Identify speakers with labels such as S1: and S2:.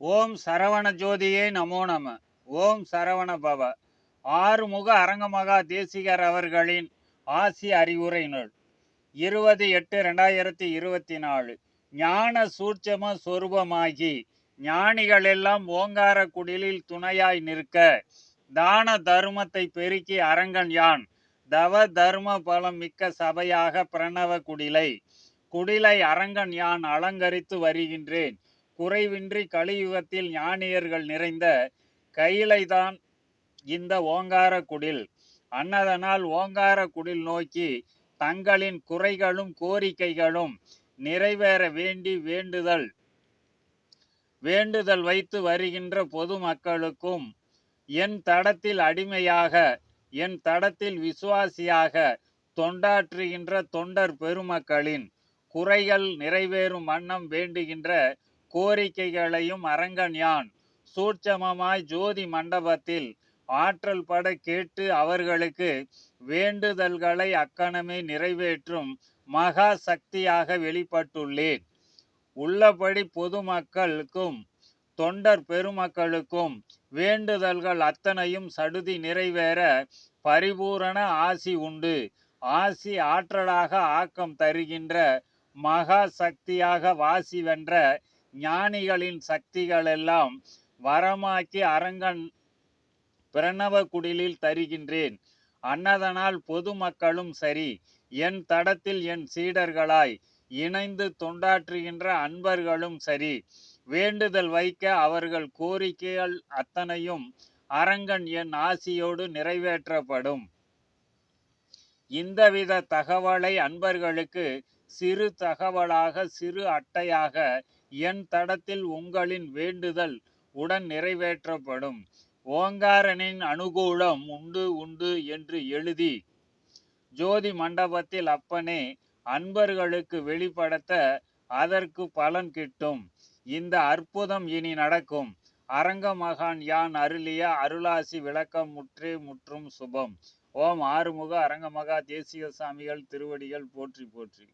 S1: ஓம் சரவண ஜோதியே நமோ நம. ஓம் சரவண பவ. ஆறுமுக அரங்கமகா தேசிகர் அவர்களின் ஆசி அறிவுரை நூல். இருபது எட்டு ரெண்டாயிரத்தி இருபத்தி நாலு. ஞான சூட்சம சொரூபமாகி ஞானிகள் எல்லாம் ஓங்கார குடிலில் துணையாய் நிற்க தான தர்மத்தை பெருக்கி அரங்கன் யான். தவ தர்ம பலம் மிக்க சபையாக பிரணவ குடிலை. குடிலை அரங்கன் யான் அலங்கரித்து வருகின்றேன். குறைவின்றி கலியுகத்தில் ஞானியர்கள் நிறைந்த கையிலைதான் இந்த ஓங்கார குடில். அன்னதனால் ஓங்கார குடில் நோக்கி தங்களின் குறைகளும் கோரிக்கைகளும் நிறைவேற வேண்டி வேண்டுதல் வேண்டுதல் வைத்து வருகின்ற பொதுமக்களுக்கும் என் தடத்தில் அடிமையாக என் தடத்தில் விசுவாசியாக தொண்டாற்றுகின்ற தொண்டர் பெருமக்களின் குறைகள் நிறைவேறும் வண்ணம் வேண்டுகின்ற கோரிக்கைகளையும் அரங்கன் யான். சூட்சமமாய் ஜோதி மண்டபத்தில் ஆற்றல் பட கேட்டு அவர்களுக்கு வேண்டுதல்களை அக்கணமே நிறைவேற்றும் மகா சக்தியாக வெளிப்பட்டுள்ளேன். உள்ளபடி பொதுமக்களுக்கும் தொண்டர் பெருமக்களுக்கும் வேண்டுதல்கள் அத்தனையும் சடுதி நிறைவேற பரிபூரண ஆசி உண்டு. ஆசி ஆற்றலாக ஆக்கம் தருகின்ற மகா சக்தியாக வாசி வென்ற ஞானிகளின் சக்திகளெல்லாம் வரமாக்கி அரங்கன் பிரணவ குடிலில் தருகின்றேன். அன்னதனால் பொதுமக்களும் சரி என் தடத்தில் என் சீடர்களாய் இணைந்து தொண்டாற்றுகின்ற அன்பர்களும் சரி வேண்டுதல் வைக்க அவர்கள் கோரிக்கைகள் அத்தனையும் அரங்கன் என் ஆசியோடு நிறைவேற்றப்படும். இந்தவித தகவலை அன்பர்களுக்கு சிறு தகவலாக சிறு அட்டையாக என் தடத்தில் உங்களின் வேண்டுதல் உடன் நிறைவேற்றப்படும். ஓங்காரனின் அனுகூலம் உண்டு உண்டு என்று எழுதி. ஜோதி மண்டபத்தில் அப்பனே அன்பர்களுக்கு வெளிப்படுத்த அதற்கு பலன் கிட்டும். இந்த அற்புதம் இனி நடக்கும். அரங்க மகான் யான் அருளிய அருளாசி விளக்கம் முற்றே முற்றும் சுபம். ஓம் ஆறுமுக அரங்கமகா தேசிய சாமிகள் திருவடிகள் போற்றி போற்றி.